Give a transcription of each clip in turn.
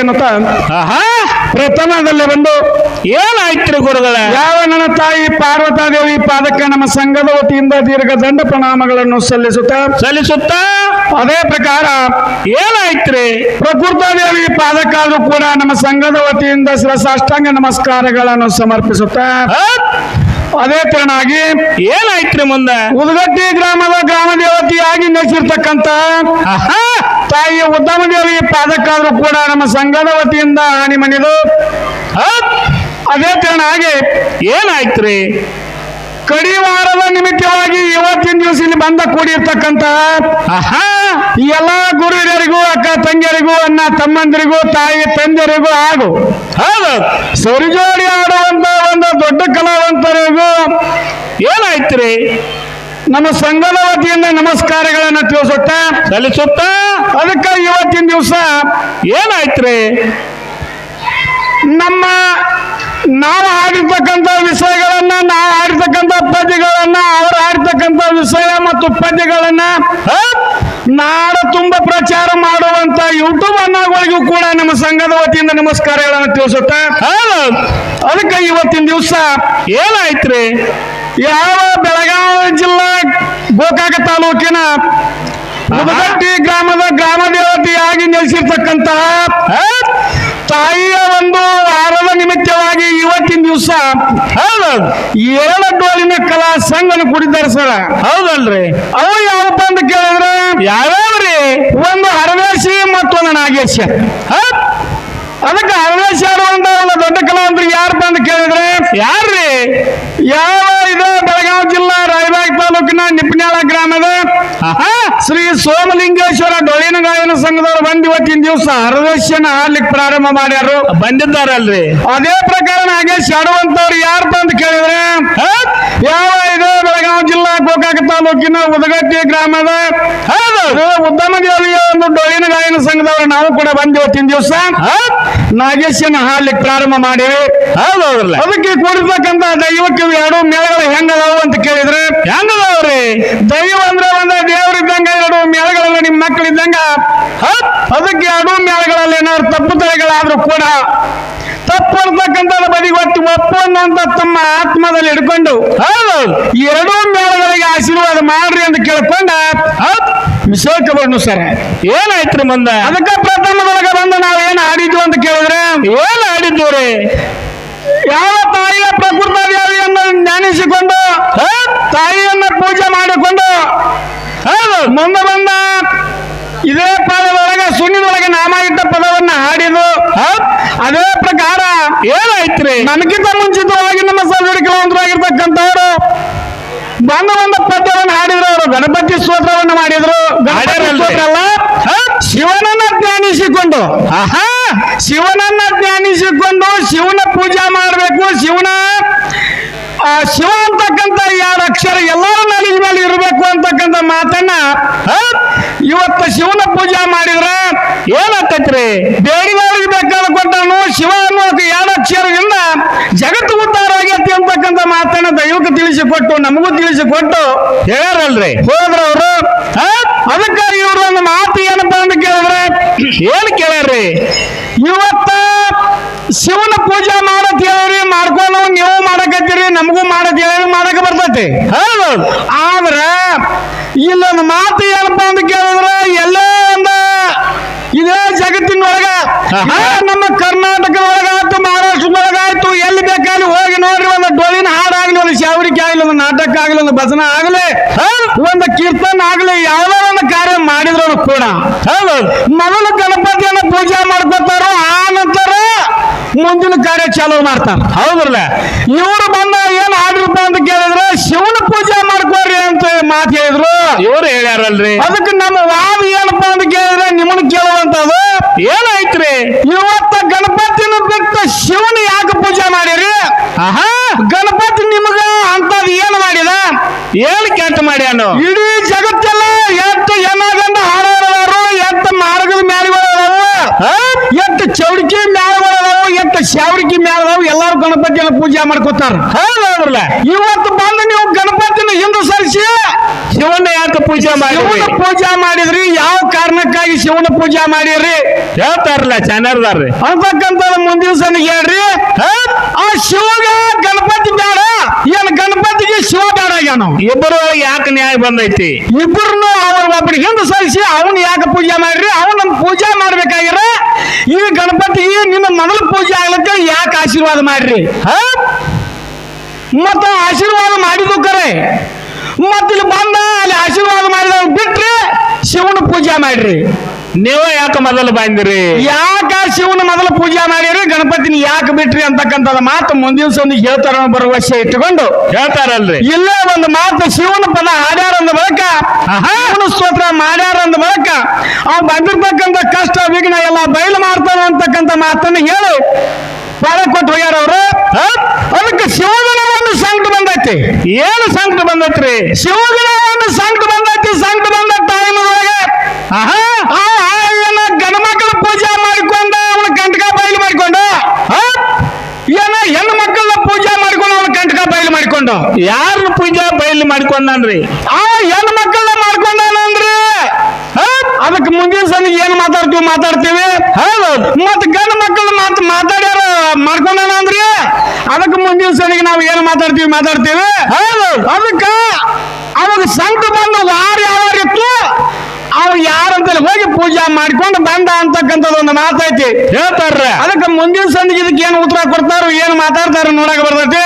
ಎನ್ನುತ್ತ ಆಹಾ! ಪ್ರಥಮದಲ್ಲಿ ಬಂದು ಏನಾಯ್ತು ಗುರುಗಳ ಯಾವ ನನ್ನ ತಾಯಿ ಪಾರ್ವತಾದೇವಿ ಪಾದಕ್ಕೆ ನಮ್ಮ ಸಂಘದ ವತಿಯಿಂದ ದೀರ್ಘ ದಂಡ ಪ್ರಣಾಮಗಳನ್ನು ಸಲ್ಲಿಸುತ್ತ? ಸಲ್ಲಿಸುತ್ತ? ಅದೇ ಪ್ರಕಾರ ಏನಾಯ್ತ್ರಿ? ಪ್ರಕೃತಾದೇವಿ ಪಾದಕ್ಕಾದ್ರೂ ಕೂಡ ನಮ್ಮ ಸಂಘದ ವತಿಯಿಂದ ಶಿರಸಾಷ್ಟಾಂಗ ನಮಸ್ಕಾರಗಳನ್ನು ಸಮರ್ಪಿಸುತ್ತ? ಅದೇ ತರನಾಗಿ ಏನಾಯ್ತ್ರಿ ಮುಂದೆ? ಉದಗಟ್ಟಿ ಗ್ರಾಮದ ಗ್ರಾಮ ದೇವತೆಯಾಗಿ ನೆಲೆಸಿರ್ತಕ್ಕಂಥ ಆಹಾ! ತಾಯಿ ಉದ್ದಮ ದೇವಿ ಪಾದಕ್ಕಾದ್ರೂ ಕೂಡ ನಮ್ಮ ಸಂಘದ ವತಿಯಿಂದ ಹಾನಿ ಮಣಿದು ಅದೇ ಅದೇ ಹಾಗೆ ಏನಾಯ್ತ್ರಿ? ಕಡಿವಾರದ ನಿಮಿತ್ತವಾಗಿ ಇವತ್ತಿನ ದಿವಸ ಇಲ್ಲಿ ಬಂದ ಕೂಡಿರ್ತಕ್ಕಂತಹ ಆಹಾ, ಎಲ್ಲ ಗುರು ಹಿರಿಯರಿಗೂ ಅಕ್ಕ ತಂಗಿಯರಿಗೂ, ಅಣ್ಣ ತಮ್ಮಂದಿರಿಗೂ, ತಾಯಿ ತಂದೆಯರಿಗೂ ಹಾಗು, ಹೌದು, ಸರಿಜೋಡಿ ಆಡುವಂತ ಒಂದು ದೊಡ್ಡ ಕಲಾವಂತರಿಗೂ ಏನಾಯ್ತ್ರಿ? ನಮ್ಮ ಸಂಘದ ವತಿಯಿಂದ ನಮಸ್ಕಾರಗಳನ್ನು ತಿಳಿಸುತ್ತ ಸಲ್ಲಿಸುತ್ತ? ಅದಕ್ಕೆ ಇವತ್ತಿನ ದಿವಸ ಏನಾಯ್ತ್ರಿ? ನಮ್ಮ ನಾವು ಆಡಿರ್ತಕ್ಕಂಥ ವಿಷಯಗಳನ್ನ ನಾವು ಆಡಿರ್ತಕ್ಕಂಥ ಪದ್ಯಗಳನ್ನ ಅವ್ರು ಆಡಿರ್ತಕ್ಕಂಥ ವಿಷಯ ಮತ್ತು ಪದ್ಯಗಳನ್ನ? ನಾಡ ತುಂಬ ಪ್ರಚಾರ ಮಾಡುವಂತ ಯೂಟ್ಯೂಬ್ ಅನ್ನಗಳಿಗೂ ಕೂಡ ನಮ್ಮ ಸಂಘದ ವತಿಯಿಂದ ನಮಸ್ಕಾರಗಳನ್ನು ತಿಳಿಸುತ್ತೆ ಅದಕ್ಕೆ ಇವತ್ತಿನ ದಿವಸ ಏನಾಯ್ತ್ರಿ? ಯಾವ ಬೆಳಗಾವಿ ಜಿಲ್ಲಾ ಗೋಕಾಕ ತಾಲೂಕಿನ ಮುದಗಟ್ಟಿ ಗ್ರಾಮದ ಗ್ರಾಮ ದೇವತೆಯಾಗಿ ನೆಲೆಸಿರ್ತಕ್ಕಂತಹ? ತಾಯಿಯ ಒಂದು ವಾರದ ನಿಮಿತ್ತವಾಗಿ ಇವತ್ತಿನ ದಿವಸ ಏಳ ಡೋಲಿನ ಕಲಾ ಸಂಘನ ಕೂಡಿದ್ದಾರೆ ಸರ್. ಹೌದಲ್ರಿ. ಅವು ಯಾವಪ್ಪ ಅಂತ ಕೇಳಿದ್ರೆ ಯಾವ್ಯಾವ್ರಿ? ಒಂದು ಹರವೇಶಿ ಮತ್ತೊಂದು ನಾಗೇಶ? ಅದಕ್ಕೆ ಹರವೇಶಿ ಆಡುವಂತ ಒಂದು ದೊಡ್ಡ ಕಲಾವಂತರು ಯಾರಪ್ಪ ಅಂತ ಕೇಳಿದ್ರೆ ಯಾರ್ರಿ? ಯಾವ ಶ್ರೀ ಸೋಮಲಿಂಗೇಶ್ವರ ಡೊಳ್ಳಿನ ಗಾಯನ ಸಂಘದವರು ಬಂದು ಇವತ್ತಿನ ದಿವಸ ಹರವೇಶಿಯನ್ನ ಆಡ್ಲಿಕ್ಕೆ ಪ್ರಾರಂಭ ಮಾಡ್ಯಾರು. ಬಂದಿದ್ದಾರಲ್ರಿ. ಅದೇ ಪ್ರಕಾರ ನಾಗೇಶ್ ಆಡುವಂತವ್ರು ಯಾರು ತಂದು ಕೇಳಿದ್ರೆ? ಯಾವ ಇದು ಬೆಳಗಾವಿ ಜಿಲ್ಲಾ ಗೋಕಾಕ ತಾಲೂಕಿನ ಉದಗಟ್ಟಿ ಗ್ರಾಮದ ಉದ್ದಮ ದೇವಿಯ ಒಂದು ಡೊಳ್ಳಿನ ಗಾಯನ ಸಂಘದವರು ನಾವು ಕೂಡ ಬಂದು ಇವತ್ತಿನ ದಿವಸ ನಾಗೇಶನ ಹಾಡ್ಲಿಕ್ಕೆ ಪ್ರಾರಂಭ ಮಾಡಿವಿ. ಅದಕ್ಕೆ ಕೂಡಿರ್ತಕ್ಕಂಥ ದೈವಕ್ಕೆ ಎರಡು ಮೇಳಗಳು ಹೆಂಗದಾವು ಅಂತ ಕೇಳಿದ್ರೆ ಹೆಂಗದವ್ರಿ? ದೈವ ಅಂದ್ರೆ ಒಂದ ದೇವರಿದ್ದಂಗ ಎರಡು ಮೇಳಗಳಲ್ಲ ನಿಮ್ಮ ಮಕ್ಕಳಿದ್ದಂಗ? ಅದಕ್ಕೆ ಎರಡು ಮೇಳಗಳಲ್ಲಿ ಏನಾದ್ರು ತಪ್ಪು ತಲೆಗಳಾದ್ರೂ ಕೂಡ ತಪ್ಪು ಅಂತಕ್ಕಂಥದ್ದು ಬದಿಗೆ ಒಟ್ಟು ಒಪ್ಪನ್ನು ಅಂತ ತಮ್ಮ ಆತ್ಮದಲ್ಲಿ ಹಿಡ್ಕೊಂಡು ಎರಡೂ ಮೇಳಗಳಿಗೆ ಆಶೀರ್ವಾದ ಮಾಡ್ರಿ ಅಂತ ಕೇಳ್ಕೊಂಡ ವಿಶೇಷವನ್ನು ಸರ್ ಏನಾಯ್ತು ಮಂದ ಅದಕ್ಕೆ ಪ್ರಥಮದೊಳಗೆ ಬಂದು ಏನು ಆಡಿದ್ವು ಅಂತ ಕೇಳಿದ್ರೆ ಏನ್ ಆಡಿದ್ದೀವ್ರಿ ಯಾವ ತಾಯಿಯ ಪ್ರಕೃತ ದೇವಿಯನ್ನು ಜ್ಞಾನಿಸಿಕೊಂಡು? ತಾಯಿಯನ್ನ ಪೂಜೆ ಮಾಡಿಕೊಂಡು ಹೌದು ಮುಂದೆ ಬಂದ ಇದೇ ಪದದೊಳಗೆ ಸುಣ್ಣಿದೊಳಗೆ ನಾಮ ಇಟ್ಟ ಪದವನ್ನ ಹಾಡಿದು? ಅದೇ ಪ್ರಕಾರ ಏನಾಯ್ತ್ರಿ ನನಗಿಂತ ಮುಂಚಿತವಾಗಿ ನಮ್ಮ ಸದರಿ ಕೆಲವಂತರಾಗಿರ್ತಕ್ಕಂಥವ್ರು ಬಂದ ಒಂದು ಪದ್ಯವನ್ನು ಹಾಡಿದ್ರು ಅವರು ಗಣಪತಿ ಸ್ತೋತ್ರವನ್ನು ಮಾಡಿದ್ರು? ಶಿವನನ್ನ ಧ್ಯಾನಿಸಿಕೊಂಡು. ಆಹಾ. ಶಿವನನ್ನ ಧ್ಯಾನಿಸಿಕೊಂಡು ಶಿವನ ಪೂಜಾ ಮಾಡಬೇಕು. ಶಿವನ ಆ, ಶಿವ ಅಂತಕ್ಕಂಥ ಯಾರ ಅಕ್ಷರ ಎಲ್ಲರೂ ನಾಲಿಗೆ ಮೇಲೆ ಇರಬೇಕು ಅಂತಕ್ಕಂಥ ಮಾತನ್ನ ಇವತ್ತು ಶಿವನ ಪೂಜೆ ಮಾಡಿದ್ರೆ ಏನಾಗ್ತೈತ್ರಿ? ಬೇಡಿದವರಿಗೆ ಬೇಕಾದ ಕೊಟ್ಟನು ಶಿವ ಅನ್ನೋಕೆ ಎರಡು ಅಕ್ಷರದಿಂದ ಜಗತ್ತು ಉದ್ದಾರ ಆಗೈತಿ ಅಂತಕ್ಕಂಥ ಮಾತನ್ನ ದೈವಕ್ಕೆ ತಿಳಿಸಿಕೊಟ್ಟು, ನಮಗೂ ತಿಳಿಸಿಕೊಟ್ಟು ಹೇಳ್ಯಾರಲ್ರಿ. ಹೋದ್ರವರು ಅದಕ್ಕೆ ಇವರು ಒಂದು ಮಾತು ಏನಪ್ಪ ಅಂತ ಕೇಳಿದ್ರೆ, ಏನ್ ಕೇಳ್ಯಾರ್ರಿ? ಇವತ್ತ ಶಿವನ ಪೂಜೆ ಮಾಡತ್ ನಮಗೂ ಮಾಡತ್ ಹೇಳಿ ಮಾಡಕ ಬರ್ತೈತಿ. ಹೌದೌದು. ಆದ್ರ ಇಲ್ಲೊಂದು ಮಾತು ಏನಪ್ಪ ಅಂತ ಕೇಳಿದ್ರೆ ಎಲ್ಲ ಒಂದು ಇದೇ ಜಗತ್ತಿನೊಳಗ ನಮ್ಮ ಇದೇ ನಮ್ಮ ಕರ್ನಾಟಕದೊಳಗಾಯ್ತು ಮಹಾರಾಷ್ಟ್ರದೊಳಗಾಯ್ತು ಎಲ್ಲಿ ಬೇಕಾಗಿ ಹೋಗಿ ನೋಡ್ರಿ ಒಂದು ಡೋಲಿನ ಹಾಡಾಗ್ಲಿ ಒಂದು ಶಾವರಿಕೆ ಆಗ್ಲಿ ಒಂದು ನಾಟಕ ಆಗ್ಲಿ ಒಂದು ಭಜನ ಆಗ್ಲಿ ಒಂದು ಕೀರ್ತನ ಆಗ್ಲಿ ಯಾವುದೋ ಒಂದು ಕಾರ್ಯ ಮಾಡಿದ್ರು ಕೂಡ ಮೊದಲು ಗಣಪತಿಯನ್ನು ಪೂಜೆ ಮಾಡ್ಕೊತಾರೋ ಮುಂದಿನ ಕಾರ್ಯ ಚಾಲೂ ಮಾಡ್ತಾನೆ ಹೌದ್ರಲ್ಲ? ಇವರು ಬಂದ ಏನ್ ಆಡಿರಪ್ಪ ಅಂತ ಕೇಳಿದ್ರೆ ಶಿವನ ಪೂಜೆ ಮಾಡ್ಕೋರಿ ಅಂತ ಮಾತು ಹೇಳಿದ್ರು. ಇವ್ರು ಹೇಳ್ಯಾರಲ್ರಿ? ಅದಕ್ಕೆ ನಮ್ಮ ವಾದ ಏನಪ್ಪಾ ಅಂತ ಕೇಳಿದ್ರೆ ನಿಮ್ಮನ್ನ ಕೇಳುವಂತದ್ದು ಏನಾಯ್ತ್ರಿ? ಇವತ್ತ ಗಣಪತಿನ ಬಿಟ್ಟು ಶಿವನ ಯಾಕೆ ಪೂಜೆ ಮಾಡಿರಿ? ಆಹಾ! ಗಣಪತಿ ನಿಮಗ ಅಂತದ್ ಏನ್ ಮಾಡಿದ? ಏನ್ ಕೆಟ್ಟ ಮಾಡ್ಯಾನು? ಇಡೀ ಪೂಜೆ ಮಾಡ್ಕೊತಾರ. ಇವತ್ತು ಬಂದು ನೀವು ಗಣಪತಿನ ಹಿಂದೆ ಸರಿಸಿ. ಶಿವನ ಯಾಕೆ ಪೂಜೆ ಮಾಡಿ ಶಿವನ ಪೂಜೆ ಮಾಡಿದ್ರಿ ಯಾವ ಕಾರಣಕ್ಕಾಗಿ ಶಿವನ ಪೂಜೆ ಮಾಡಿರಿ? ಹೇಳ್ತಾರಲ್ಲ ಚೆನ್ನಾರ್ದಾರ್ರಿ ಅಂತಕ್ಕಂಥ ಮುಂದಿನ ಸನಿಗೆ ಹೇಳ್ರಿ. ಆ ಶಿವಗ ಗಣಪತಿ ಬೇಡ. ಏನ್ ಶಿವ ಬೇಡ ಆಗ್ಯಾನ ಇಬ್ಬರು ಯಾಕೆ ನ್ಯಾಯ ಬಂದೈತಿ? ಇಬ್ಬರನ್ನು ಅವ್ರ ಒಬ್ಬರಿಗೆ ಹಿಂದೆ ಸರಿಸಿ ಅವನ್ ಯಾಕೆ ಪೂಜೆ ಮಾಡ್ರಿ? ಅವನ ಪೂಜೆ ಮಾಡ್ಬೇಕಾಗಿರ ಈ ಗಣಪತಿ ನಿನ್ನ ಮೊದಲು ಪೂಜೆ ಆಗ್ಲಕ್ಕೆ ಯಾಕೆ ಆಶೀರ್ವಾದ ಮಾಡ್ರಿ? ಹ? ಮತ್ತ ಆಶೀರ್ವಾದ ಮಾಡಿದ್ದು ಕರೆ. ಮತ್ತಿಲ್ಲಿ ಬಂದ ಅಲ್ಲಿ ಆಶೀರ್ವಾದ ಮಾಡಿದ ಬಿಟ್ರಿ ಶಿವನ ಪೂಜೆ ಮಾಡ್ರಿ. ನೀವ ಯಾಕ ಮೊದಲು ಬಂದಿರಿ? ಯಾಕ ಶಿವನ ಮೊದಲು ಪೂಜೆ ಮಾಡಿರಿ? ಗಣಪತಿನ ಯಾಕೆ ಬಿಟ್ರಿ ಅಂತಕ್ಕಂಥದ ಮಾತು ಮುಂದಿನ ಸಂದಿಗೆ ಹೇಳ್ತಾರ ಭರವಸೆ ಇಟ್ಟುಕೊಂಡು ಹೇಳ್ತಾರಲ್ರಿ. ಇಲ್ಲೇ ಒಂದು ಮಾತು ಶಿವನ ಪದ ಹಾಡ್ಯಾರ ಅಂದ ಬಳಿಕ ಶಿವನ ಸ್ತೋತ್ರ ಮಾಡ್ಯಾರ ಅಂದ ಬಳಿಕ ಅವ್ ಬಂದಿರ್ತಕ್ಕಂಥ ಕಷ್ಟ ವಿಘ್ನ ಎಲ್ಲ ಬಯಲು ಮಾಡ್ತಾನ ಅಂತಕ್ಕಂಥ ಮಾತನ್ನ ಹೇಳಿ ಬಾಳ ಕೊಟ್ಟು ಹೋಗ್ಯಾರ ಅವರು. ಅದಕ್ಕೆ ಶಿವನ ಒಂದು ಸಂಕಟ ಬಂದೈತಿ. ಏನು ಸಂಕಟ ಬಂದೈತ್ರಿ? ಶಿವನ ಒಂದು ಸಂಕಟ ಬಂದೈತಿ. ಸಂಕಟ ಬಂದ ಟೈಮ್ ಒಳಗೆ ಆಹಾ ಆ ಏನ ಗಣಮಕ್ಕಳ ಪೂಜೆ ಮಾಡಿಕೊಂಡ ಅವನ ಕಂಟಕ ಬಯಲು ಮಾಡಿಕೊಂಡು ಏನ ಹೆಣ್ಣು ಮಕ್ಕಳ ಪೂಜೆ ಮಾಡ್ಕೊಂಡು ಅವನ ಕಂಟಕ ಬಯಲು ಮಾಡಿಕೊಂಡು. ಯಾರನ್ನ ಪೂಜೆ ಬಯಲು ಮಾಡ್ಕೊಂಡ್ರಿ ಆ ಹೆಣ್ಣು ಮಕ್ಕಳನ್ನ ಮಾಡ್ಕೊಂಡ್ರಿ ಅದಕ್ಕೆ ಮುಂದಿನ ಸನಿಗೆ ಏನ್ ಮಾತಾಡ್ತೀವಿ ಮಾತಾಡ್ತೀವಿ? ಹೌದು. ಮತ್ ಗಂಡು ಮಕ್ಕಳು ಮಾತು ಮಾತಾಡ್ಯಾರ ಮಾಡ್ಕೊಂಡ್ರಿ ಅದಕ್ಕೆ ಮುಂದಿನ ಸನಿಗೆ ನಾವು ಏನು ಮಾತಾಡ್ತೀವಿ ಮಾತಾಡ್ತೀವಿ? ಅದಕ್ಕ ಅವಾಗ ಸಂತ ಬಂದು ವಾರ ಅವ್ ಯಾರಂತಲ್ಲಿ ಹೋಗಿ ಪೂಜೆ ಮಾಡ್ಕೊಂಡು ಬಂದ ಅಂತಕ್ಕಂಥದ್ದು ಒಂದು ಮಾತೈತಿ. ಹೇಳ್ತಾರ ಅದಕ್ಕೆ ಮುಂದಿನ ಸಂದಿಗೆ ಇದಕ್ಕೆ ಏನು ಉತ್ತರ ಕೊಡ್ತಾರೋ ಏನು ಮಾತಾಡ್ತಾರೋ ನೋಡಕ್ ಬರ್ತೈತಿ.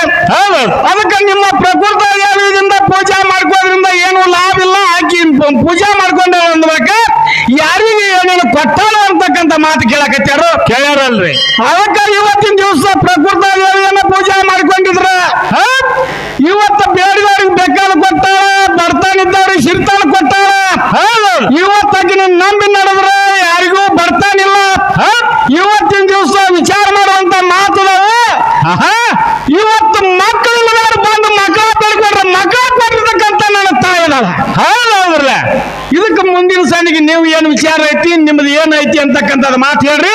ಅದಕ್ಕೆ ನಿಮ್ಮ ಪ್ರಕೃತ ದೇವಿಯಿಂದ ಪೂಜೆ ಮಾಡ್ಕೋದ್ರಿಂದ ಏನು ಲಾಭ ಇಲ್ಲ. ಆಕಿ ಪೂಜಾ ಮಾಡ್ಕೊಂಡ ಅಂದ್ಬೇಕ ಯಾರಿಗೆ ಏನೇನು ಕೊಟ್ಟಾರ ಅಂತಕ್ಕಂಥ ಮಾತು ಕೇಳಕತ್ತಾರು ಕೇಳ್ಯಾರಲ್ರಿ. ಅದಕ್ಕೆ ಇವತ್ತಿನ ದಿವಸ ಪ್ರಕೃತ ದೇವಿಯನ್ನ ಪೂಜಾ ಮಾಡ್ಕೊಂಡಿದ್ರ ಹ? ಇವತ್ತು ಬೇಡಿದವ್ರಿಗೆ ಬೇಕಾದ ಕೊಟ್ಟಾರ ಬರ್ತಾನಿದ್ದವ್ರಿಗೆ ಸಿರ್ತಾನ ಕೊಟ್ಟಾರ ಇವತ್ತಾಗಿ ನಂಬಿ ನಡೆದ್ರೆ ಯಾರಿಗೂ ಬರ್ತಾನಿಲ್ಲ? ಇವತ್ತಿನ ದಿವಸ ವಿಚಾರ ಮಾಡುವಂತ ಮಾತು ಇವತ್ತು ಸಣ್ಣಿಗೆ ನೀವು ಏನು ವಿಚಾರ ಐತಿ ನಿಮ್ದು ಏನೈತಿ ಐತಿ ಅಂತಕ್ಕಂಥದ್ದು ಮಾತು ಹೇಳ್ರಿ.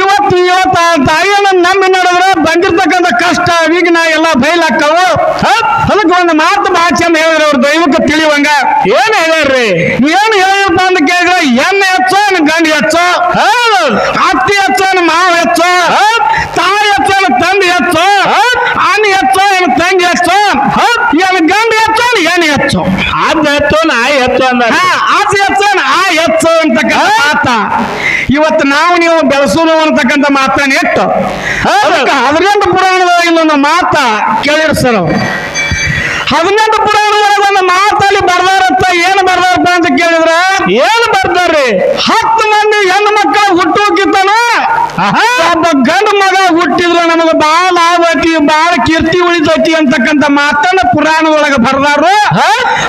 ಇವತ್ತು ಇವತ್ತ ತಾಯಿಯನ್ನ ನಂಬಿ ನಡೆದ್ರೆ ಬಂದಿರ್ತಕ್ಕಂಥ ಕಷ್ಟ ವಿಘ್ನ ಎಲ್ಲ ಬಯಲಾಕ್ಕವು ಅದಕ್ಕೆ ಒಂದು ಮಾತು ಬಹಳ ಚಂದ ಹೇಳಿದ್ರು ಅವ್ರ ದೈವಕ್ಕೆ ತಿಳಿಯುವಂಗ. ಏನ್ ಹೇಳ್ರಿ ಏನ್ ಹೇಳಿರಪ್ಪ ಅಂತ ಕೇಳಿದ್ರೆ ಎಣ್ಣೆ ಹೆಚ್ಚೋ ಗಂಡ ಹೆಚ್ಚೋ. ಅತ್ತಿ ಹೆಚ್ಚೋ ಮಾವ ಹೆಚ್ಚೋ. ತಾಯಿ ಹೆಚ್ಚೋ ತಂದೆ ಹೆಚ್ಚೋ. ಆನೆ ಹೆಚ್ಚೋ ಏನು ತಂಗಿ ಹೆಚ್ಚೋ. ಏನು ಗಂಡು ಹೆಚ್ಚೋ ಏನು ಹೆಚ್ಚು? ಅದ್ ಹೆಚ್ಚು ನಾಯಿ ಹೆಚ್ಚು ಅಂದ. ಹಾ, ಆಸೆ ಹೆಚ್ಚೋಣ ಆ ಹೆಚ್ಚು ಅಂತಕ್ಕಂಥ ಮಾತ. ಇವತ್ತು ನಾವು ನೀವು ಬೆಳೆಸೋನು ಅಂತಕ್ಕಂಥ ಮಾತನ್ನ ಅದಕ್ಕೆ ಹದಿನೆಂಟು ಪುರಾಣದೊಳಗೆ ಒಂದು ಮಾತ ಕೇಳಿರ್ ಸರ್. ಹದಿನೆಂಟು ಪುರಾಣದೊಳಗೆ ಒಂದು ಮಾತಲ್ಲಿ ಬರ್ದಾರತ್ತ ಏನು ಬರ್ದಾರಪ್ಪ ಅಂತ ಕೇಳಿದ್ರ ಏನು ಬರ್ದಾರ್ರಿ? ಹತ್ತು ಮಂದಿ ಹೆಣ್ಣು ಮಕ್ಕಳ ಹುಟ್ಟುಕಿತ್ತನ ಒಬ್ಬ ಗಂಡು ಮಗ ಹುಟ್ಟಿದ್ರೆ ನಮಗ ಬಾಳ ಲಾಭ ಬಾಳ ಕೀರ್ತಿ ಉಳಿತೈತಿ ಅಂತಕ್ಕಂತ ಮಾತನ್ನ ಪುರಾಣದೊಳಗ ಬರ್ದಾರು.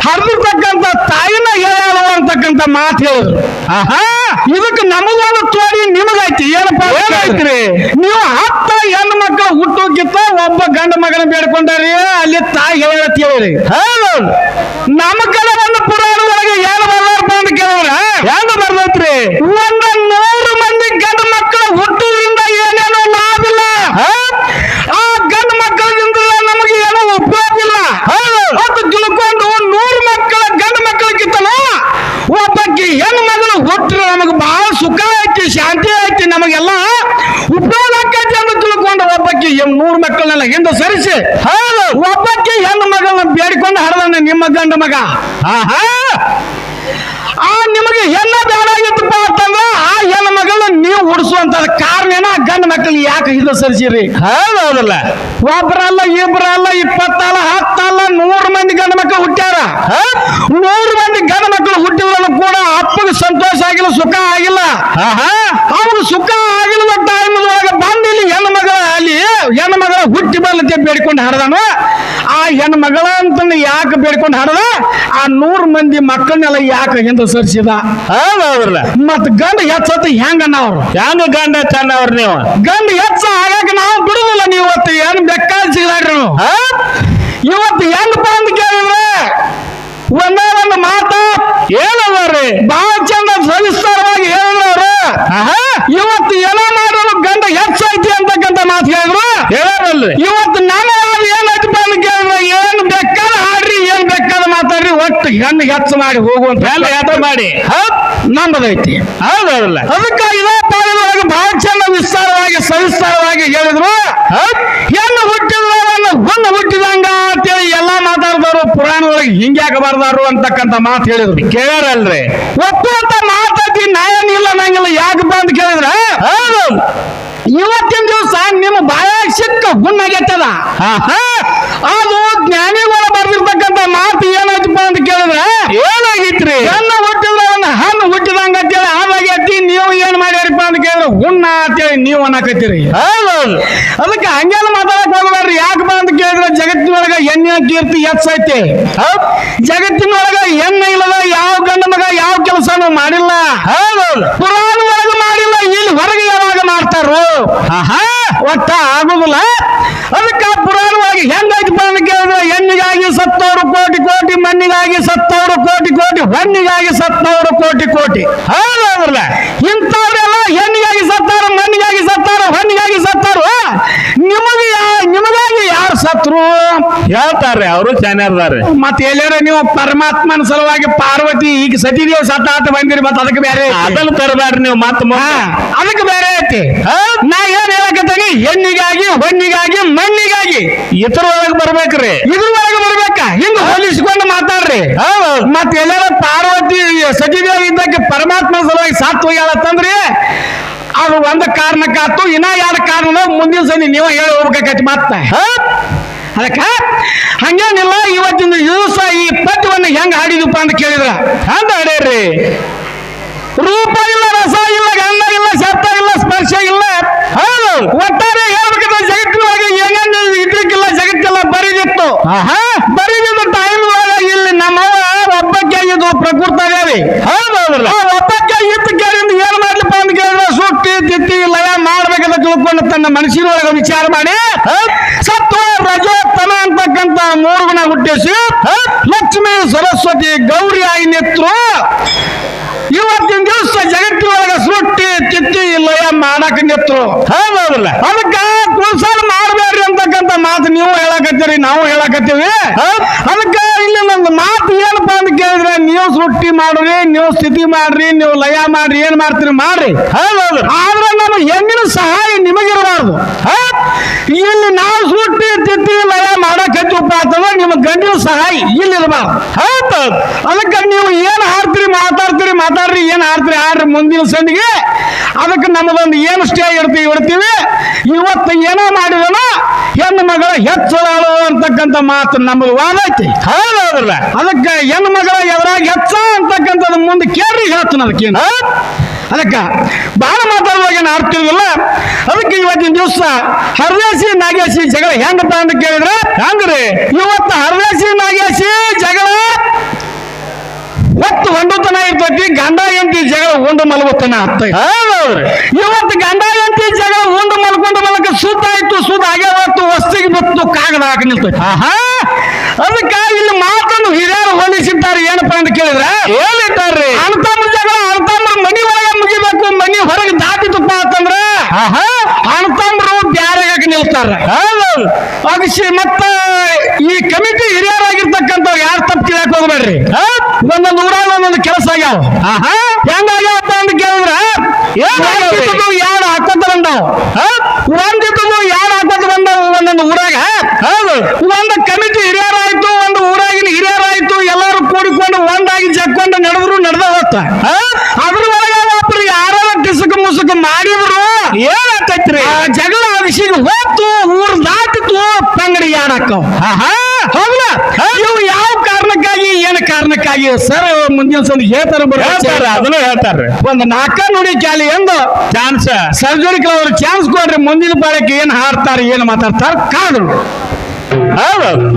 ಹರಿದಿರ್ತಕ್ಕಂತ ತಾಯಿನ ಹೇಳೋ ಅಂತಕ್ಕಂತ ಮಾತು ಹೇಳಿದ್ರು. ಆಹಾ! ಇದಕ್ಕೆ ನಮಗೊಂದು ತೋಡಿ ನಿಮಗೈತಿ ಏನಪ್ಪ ಏನಾಯ್ತ್ರಿ? ನೀವು ಹತ್ತ ಹೆಣ್ಣು ಮಕ್ಕಳು ಹುಟ್ಟೋಕಿತ್ತ ಒಬ್ಬ ಗಂಡು ಮಗನ ಬೇಡ್ಕೊಂಡ್ರಿ ಅಲ್ಲಿ ತಾಯಿ ಹೇಳತಿ ಹೇಳಿರಿ. ನಮ್ಮ ಕಡೆ ಒಂದು ಪುರಾಣ ಒಳಗೆ ಏನು ಬರ್ದಾರಪ್ಪ ಅಂತ ಕೇಳಿದ್ರ ಹೆಂಗ ಬರ್ದೈತ್ರಿ? ಒಂದ ನೂರು ಮಂದಿ ಗಂಡು ಮಕ್ಕಳ ಹುಟ್ಟುವುದರಿಂದ ಏನೇನೋ ಲಾಭ ಇಲ್ಲ ಆ ಗಂಡು ಮಕ್ಕಳಿಂದ ನಮಗೆ ಏನೋ ಉಪಯೋಗ ಇಲ್ಲ ಅದು ತಿಳ್ಕೊಂಡು ನೂರು ಮಕ್ಕಳ ಗಂಡು ಮಕ್ಕಳಿಗಿತ್ತಲ್ಲ ಒಬ್ಬಕ್ಕೆ ಹೆಣ್ಣು ಮಗಳು ಹುಟ್ಟರೆ ನಮಗೆ ಬಹಳ ಸುಖ ಐತಿ ಶಾಂತಿ ಐತಿ ನಮಗೆಲ್ಲ ಉಪಯೋಗ ಆಕೈತಿ ಅಂತ ತಿಳ್ಕೊಂಡು ಒಬ್ಬಕ್ಕೆ ಎಂ- ನೂರು ಮಕ್ಕಳನ್ನೆಲ್ಲ ಹಿಂದೆ ಸರಿಸಿ ಹೌದು ಒಬ್ಬಕ್ಕೆ ಹೆಣ್ಣು ಮಗಳನ್ನ ಬೇಡಿಕೊಂಡು ಹರಿದಾನೆ ನಿಮ್ಮ ಗಂಡು ಮಗ. ಆಹಾ. ಆ ನಿಮಗೆ ಹೆಣ್ಣ ಬೇಡಾಗಿತ್ತಪ್ಪ ಅಂತಂದ್ರೆ ಆ ಹೆಣ್ಣು ಮಗಳನ್ನ ನೀವು ಓಡಿಸುವಂತ ಕಾರಣ ಏನ? ಗಂಡ ಮಕ್ಕಳಿಗೆ ಯಾಕೆ ಹಿಂದೆ ಸರಿಸಿರಿ? ಹೌದಲ್ಲ ಒಬ್ಬರಲ್ಲ ಇಬ್ಬರಲ್ಲ ಇಪ್ಪತ್ತಲ್ಲ ಹತ್ತಲ್ಲ ನೂರು ಮಂದಿ ಗಂಡ ಮಕ್ಕಳು ಹುಟ್ಟ್ಯಾರ. ನೂರು ಮಂದಿ ಗಂಡ ಮಕ್ಕಳು ಹುಟ್ಟಿದ್ರು ಕೂಡ ಅಪ್ಪಗೆ ಸಂತೋಷ ಆಗಿಲ್ಲ ಸುಖ ಆಗಿಲ್ಲ. ಆಹಾ. ಅವ್ರಿಗೆ ಸುಖ ಆಗಿಲ್ಲ ಟೈಮ್ ಒಳಗೆ ಇಲ್ಲಿ ಹೆಣ್ಣು ಮಗಳ ಅಲ್ಲಿ ಹೆಣ್ಣು ಮಗಳ ಹುಟ್ಟಿ ಬರ್ಲತ್ತೆ ಬೇಡ್ಕೊಂಡು ಹರಿದಾನು. ಆ ಹೆಣ್ಣು ಮಗಳ ಅಂತಂದು ಯಾಕೆ ಬೇಡ್ಕೊಂಡು ಹರಿದ? ಆ ನೂರು ಮಂದಿ ಮಕ್ಕಳನ್ನೆಲ್ಲ ಯಾಕೆ ಹಿಂದೆ ಸರಿಸಿದ? ಮತ್ ಗಂಡ ಹೆಚ್ಚತ್ತ ಹೆಂಗ ಅವ್ರು ಹೆಂಗ ಗಂಡ ಚೆನ್ನವ್ರ ನೀವು? ಗಂಡ ಹೆಚ್ಚ ಆಗಕ್ಕೆ ನಾವು ಬಿಡುದಿಲ್ಲ ನೀವು ಇವತ್ತು. ಏನು ಬೇಕಾದ ಸಿಗ್ಲಾಡ್ರಿ ನೀವು? ಇವತ್ತು ಹೆಂಗಪ್ಪ ಅಂತ ಕೇಳಿದ್ರೆ ಒಂದೇ ಒಂದು ಮಾತ. ಏನದಾರ್ರಿ? ಬಹಳ ಚಂದ ಸವಿಸ್ತಾರವಾಗಿ ಹೇಳಿದ್ರು ಇವತ್ತು ಏನೋ ಮಾತು ಹೇಳಿದ್ರು? ಇವತ್ತು ನಾನು ಏನು ಅಂತ ಕೇಳಿದ್ರೆ? ಏನ್ ಬೇಕಾದ ಹಾಡ್ರಿ ಏನ್ ಬೇಕಾದ ಮಾತಾಡ್ರಿ ಒಟ್ಟು ಹೆಣ್ಣು ಹೆಚ್ಚು ಮಾಡಿ ಹೋಗುವಂತ ಯಾತ್ರ ಮಾಡಿ. ನಂಬದೈತಿ. ಹೌದಲ್ಲ. ಅದಕ್ಕೆ ಇದೇ ಪಾಠದೊಳಗೆ ಬಹಳ ಚಂದ ವಿಸ್ತಾರವಾಗಿ ಸವಿಸ್ತಾರವಾಗಿ ಹೇಳಿದ್ರು. ಹೆಣ್ಣು ಹುಟ್ಟಿದವರನ್ನು ಹುಣ್ಣು ಹುಟ್ಟಿದಂಗ ಅಂತೇಳಿ ಎಲ್ಲಾ ಮಾತಾಡಿದವರು ಪುರಾಣದೊಳಗೆ ಹಿಂಗ್ಯಾಕೆ ಬರ್ದಾರು ಅಂತಕ್ಕಂಥ ಮಾತು ಹೇಳಿದ್ರು. ಕೇಳಲ್ರಿ ಒಟ್ಟು ಅಂತ ಮಾತೈತಿ ನಾಯನಿಲ್ಲ ನಂಗಿಲ್ಲ ಯಾಕಪ್ಪ ಅಂತ ಕೇಳಿದ್ರ ಹೌದು. ಇವತ್ತಿನ ದಿವಸ ನಿಮ್ಮ ಬಾಯ ಸಿಕ್ಕ ಗುಣ ಆಹಾ ಅದು ಜ್ಞಾನಿಗಳ ಬರ್ದಿರ್ತಕ್ಕಂತ ಮಾತು ಏನಾಯ್ತಪ್ಪ ಅಂತ ಕೇಳಿದ್ರೆ ಏನಾಗಿತ್ರಿ? ಹೆಣ್ಣು ಹುಟ್ಟಿದ್ರೆ ಅವನ್ನ ಹಣ್ಣು ಹುಟ್ಟಿದಂಗ ಅಂತೇಳಿ ಆವಾಗೈತಿ ನೀವು ಏನ್ ಮಾಡ್ಯಾರಿಪ್ಪ ಅಂತ ಕೇಳಿದ್ರೆ ಹುಣ್ಣ ಅಂತೇಳಿ ನೀವು ಅನ್ನಕತ್ತೀರಿ. ಅದಕ್ಕೆ ಹಂಗೆಲ್ಲ ಮಾತಾಡಕ್ ಹೋಗ್ಬೇಡ್ರಿ. ಯಾಕಪ್ಪ ಅಂತ ಕೇಳಿದ್ರೆ ಜಗತ್ತಿನೊಳಗ ಎಣ್ಣೆ ಕೀರ್ತಿ ಹೆಚ್ಚೈತಿ ಜಗತ್ತಿನೊಳಗ ಎಣ್ಣೆ ಇಲ್ಲದ ಯಾವ ಗಂಡ ಮಗ ಯಾವ ಕೆಲಸನೂ ಮಾಡಿಲ್ಲ. ಹೌದೌದು. ಪುರಾಣ ಒಳಗ ಮಾಡಿಲ್ಲ ಇಲ್ಲಿ ಹೊರಗೆ ಯಾವಾಗ ಮಾಡ್ತಾರೋ ಒಟ್ಟ ಆಗುದಿಲ್ಲ. ಅದಕ್ಕೆ ಪುರಾಣವಾಗಿ ಹೆಂಗಾಯ್ತಪ್ಪ ಕೇಳಿದ್ರೆ ಹೆಣ್ಣಿಗಾಗಿ ಸತ್ತವರು ಕೋಟಿ ಕೋಟಿ ಮಣ್ಣಿಗಾಗಿ ಸತ್ತವರು ಕೋಟಿ ಕೋಟಿ ಹೊಣ್ಣಿಗಾಗಿ ಸತ್ತವರು ಕೋಟಿ ಕೋಟಿ. ಹೌದಾದ್ರಲ್ಲ ಇಂಥವ್ರೆಲ್ಲ ಹೆಣ್ಣಿಗಾಗಿ ಸತ್ತಾರ ಮಣ್ಣಿಗಾಗಿ ಸತ್ತಾರ ಹೊಣ್ಣಿಗಾಗಿ ಸತ್ತಾರು ನಿಮಗೆ ಯಾ- ನಿಮಗಾಗಿ ಯಾರು ಸತ್ರು ಹೇಳ್ತಾರೆ ಅವರು ಚಾನ್ಯಾರ್ದಾರ್ರಿ ಮತ್ತೆ ಎಲ್ಲಾರ ನೀವು ಪರಮಾತ್ಮನ ಸಲುವಾಗಿ ಪಾರ್ವತಿ ಈಗ ಸತಿದೇವ್ ಸತ್ತ ಅಂತ ಬಂದಿರಿ ಮತ್ತೆ ಅದಕ್ಕೆ ಬೇರೆ ಅದನ್ನು ತರಬೇಡ್ರಿ ನೀವು ಮತ್ತೆ ಅದಕ್ಕೆ ಬೇರೆ ಐತಿ. ನಾ ಏನ್ ಹೇಳಕತ್ತೀನಿ? ಹೆಣ್ಣಿಗಾಗಿ ಹೊಣ್ಣಿಗಾಗಿ ಮಣ್ಣಿಗಾಗಿ. ಇತರ ಒಳಗೆ ಬರ್ಬೇಕ್ರಿ. ಇದ್ರೊಳಗೆ ಬರ್ಬೇಕಾ? ಹಿಂಗ್ ಹೋಲಿಸ್ಕೊಂಡು ಮಾತಾಡ್ರಿ. ಮತ್ತೆ ಎಲ್ಲಾರ ಪಾರ್ವತಿ ಸತಿದೇವ್ ಇದ್ದಕ್ಕೆ ಪರಮಾತ್ಮನ ಸಲುವಾಗಿ ಸಾತ್ ಹೋಗ್ಯಾಳತ್ತಂದ್ರಿ ಅದು ಒಂದು ಕಾರಣಕ್ಕಾತು ಇನ್ನ ಎರಡು ಕಾರಣ ಮುಂದಿನ ಸಲ ನೀವು ಹೇಳಿ ಹೋಗ್ಬೇಕಾಕತಿ ಮತ್ತೆ. ಅದಕ್ಕ ಹಂಗೇನಿಲ್ಲ ಇವತ್ತಿನ ದಿವಸ ಈ ಪದ್ಯವನ್ನು ಹೆಂಗೆ ಹಾಡಿದಪ್ಪ ಅಂತ ಕೇಳಿದ್ರ. ಅಂತ ಅಡೇರಿ ರೂಪ ಇಲ್ಲ ರಸ ಇಲ್ಲ ಗಂಧ ಇಲ್ಲ ಶಬ್ದ ಇಲ್ಲ ಸ್ಪರ್ಶ ಇಲ್ಲ. ಹೌದು ಒಟ್ಟಾರೆ ಹೇಳ್ಬೇಕಂದ್ರೆ ಜಗತ್ತಿನೊಳಗೆ ಏನೇನು ಇದ್ರಕ್ಕಿಲ್ಲ ಜಗತ್ತೆಲ್ಲ ಬರೀದಿತ್ತು. ಬರಿದಿದ್ದ ಟೈಮ್ ಒಳಗೆ ಇಲ್ಲಿ ನಮ್ಮ ಒಬ್ಬಕ್ಕೆ ಇದು ಪ್ರಕೃತ ದೇವಿ. ಹೌದೌದಲ್ಲ ಆ ಒಬ್ಬಕ್ಕೆ ಇತ್ತು ಕೇಳಿಂದ ಏನ್ ಮಾಡ್ಲಿಪ್ಪ ಅಂತ ಕೇಳಿದ್ರೆ ಸುಟ್ಟಿ ತಿತ್ತಿ ಲಯ ಮಾಡ್ಬೇಕಂತ ತಿಳ್ಕೊಂಡು ತನ್ನ ಮನಸ್ಸಿನೊಳಗೆ ವಿಚಾರ ಮಾಡಿ ಸತ್ವ ರಜೋ ತನ ಅಂತಕ್ಕಂತ ಮೂರು ಗುಣ ಹುಟ್ಟಿಸಿ ಲಕ್ಷ್ಮಿ ಸರಸ್ವತಿ ಗೌರಿ ಆಯ್ ನಿತ್ರು. ಇವತ್ತಿನ ದಿವಸ ಜಗತ್ತಿನೊಳಗೆ ಸೃಷ್ಟಿ ತಿತ್ತಿ ಲಯ ಮಾಡಕ್ ನಿತ್ರು. ಹೌದೌದಲ್ಲ. ಅದಕ್ಕ ಕುಲ್ಸಾಲ ಮಾಡಬೇಡ್ರಿ ಅಂತಕ್ಕಂತ ಮಾತು ನೀವು ಹೇಳಕತ್ತೀರಿ ನಾವು ಹೇಳಕತ್ತೀವಿ. ಅದಕ್ಕ ಇಲ್ಲಿ ನಂದು ಮಾತು ಏನಪ್ಪ ಅಂತ ಕೇಳಿದ್ರೆ ನೀವು ಸೃಷ್ಟಿ ಮಾಡ್ರಿ ನೀವು ಸ್ಥಿತಿ ಮಾಡ್ರಿ ನೀವು ಲಯ ಮಾಡ್ರಿ ಏನ್ ಮಾಡ್ತೀರಿ ಮಾಡ್ರಿ. ಹೌದೌದು ಆದ್ರೆ ನಮ್ಮ ಹೆಣ್ಣಿನ ಸಹಾಯ ನಿಮಗಿರಬಾರ್ದು. ಇಲ್ಲಿ ನಾವು ಸೃಷ್ಟಿ ಸ್ಥಿತಿ ಲಯ ಮಾಡೋಕೆ ಅಂತಂದ್ರೆ ನಿಮ್ಮ ಗಂಡಿನ ಸಹಾಯ ಇಲ್ಲಿ ಇರಬಾರ್ದು ಹೌದೌದು ಅದಕ್ಕೆ ನೀವು ಏನ್ ಹಾಡ್ತೀರಿ ಮಾತಾಡ್ತೀರಿ ಮಾತಾಡ್ರಿ ಏನ್ ಆಡ್ತೀರಿ ಆಡ್ರಿ ಮುಂದಿನ ಸಂದಿಗೆ ಅದಕ್ಕೆ ನಮ್ಮದೊಂದು ಏನು ಸ್ಟೇ ಇಡ್ತೀವಿ ಇಡ್ತೀವಿ. ಇವತ್ತು ಏನೋ ಮಾಡಿದನೋ ಹೆಣ್ಣು ಮಗಳ ಹೆಚ್ಚಳಾಳು ಅಂತಕ್ಕಂಥ ಮಾತು ನಮ್ಮದು ವಾದ ಐತಿ. ಹೌದೌದಲ್ಲ ಅದಕ್ಕೆ ಹೆಣ್ಣು ಮಗಳ ಎದುರಾಗಿ ಹೆಚ್ಚ ಅಂತಕ್ಕಂಥದ್ದು ಮುಂದೆ ಕೇಳ್ರಿ ಹೇಳ್ತೀನಿ ಅದಕ್ಕೇನು ಅದಕ್ಕೆ ಬಹಳ ಮಾತಾಡುವಾಗ ಏನು ಆಡ್ತಿರ್ಲಿಲ್ಲ ಅದಕ್ಕೆ ಇವತ್ತಿನ ದಿವಸ ಹರದೇಶಿ ನಾಗೇಶಿ ಜಗಳ ಹೆಂಗಪ್ಪ ಅಂತ ಕೇಳಿದ್ರೆ ಹಂಗ್ರಿ? ಇವತ್ತು ಹರದೇಶಿ ಇರ್ತೈತಿ ಗಂಡ ಎಂತಿ ಜಗಳ ಉಂಡು ಮಲಗುತ್ತನ? ಇವತ್ತು ಗಂಡ ಎಂತಿ ಜಗಳ ಉಂಡು ಮಲ್ಕೊಂಡು ಮಲಕ ಸುದ್ದ ಆಯ್ತು ಸುದ್ದ ಆಗ್ಯಾವತ್ತು ವಸ್ತಿಗೆ ಬಿತ್ತು ಕಾಗದ ಹಾಕಿ ನಿಲ್ತೈತಿ. ಅದಕ್ಕೆ ಇಲ್ಲಿ ಮಾತನ್ನು ಹಿರಿಯರು ಹೋಲಿಸಿದ್ದಾರೆ ಏನಪ್ಪಾ ಅಂತ ಕೇಳಿದ್ರೆ? ಹೇಳಿದ್ದಾರೆ ಅಂತಮ್ಮ ಜಗಳ ಅಂತಮ್ಮ ಮನಿ ಒಳಗೆ ಮುಗಿಬೇಕು ಮನಿ ಹೊರಗೆ ದಾಟಿತಪ್ಪ ಅಂತಂದ್ರೆ? ಮತ್ತೆ ಅಗಸಿ ಮತ್ತ ಈ ಕಮಿಟಿ ಹಿರಿಯರಾಗಿರ್ತಕ್ಕಂತ ಯಾರು ತಪ್ಪು ಕೇಳಕ್ ಹೋಗ್ಬೇಡ್ರಿ. ಒಂದೊಂದು ಊರಾಗ ಒಂದೊಂದು ಕೆಲಸ ಆಗ್ಯಾವ. ಹೆಂಗಾಗ್ಯಾವಪ್ಪ ಅಂತ ಕೇಳಿದ್ರ? ಯಾರು ಹಾಕೋತ ಬಂದಾವ? ಒಂದಿದ್ದು ಯಾರು ಹಾಕೋತ ಬಂದಾವ ಒಂದೊಂದು ಊರಾಗ? ಒಂದು ಕಮಿಟಿ ಹಿರಿಯರಾಯ್ತು ಒಂದು ಊರಾಗಿನ ಹಿರಿಯರಾಯ್ತು ಎಲ್ಲರೂ ಕೂಡಿಕೊಂಡು ಒಂದಾಗಿ ಜಕ್ಕೊಂಡು ನಡೆದ್ರು ನಡೆದ ಹೋಗ್ತ ಅದ್ರ ಒಳಗೆ ಒಬ್ರು ಯಾರೋ ಟಿಸಕ ಮುಸುಕ ಮಾಡಿದ್ರು ಏನಾಗ್ತೈತ್ರಿ ಆ ಜಗಳ ಅಭಿಷೇಕ ಹೋತು ಊರ್ ದಾಟಿತು ಆಹಾ! ಹೌದಾ ಇವು ಯಾವ ಕಾರಣಕ್ಕಾಗಿ ಏನು ಕಾರಣಕ್ಕಾಗಿ? ಸರ್ ಮುಂದಿನ ಸಂದ ಹೇಳ್ತಾರ ಹೇಳ್ತಾರ ಅದನ್ನು ಹೇಳ್ತಾರ್ರಿ ಒಂದು ನಾಲ್ಕ ನುಡಿ ಚಾಲಿ ಎಂದು ಚಾನ್ಸ್ ಸರ್ಜರಿಕಲ್ ಅವ್ರ ಚಾನ್ಸ್ ಕೊಡ್ರಿ ಮುಂದಿನ ಬಾಳಕ್ಕೆ ಏನ್ ಹಾಡ್ತಾರೆ ಏನ್ ಮಾತಾಡ್ತಾರೆ ಕಾದ್ರು ಹೌದೌದು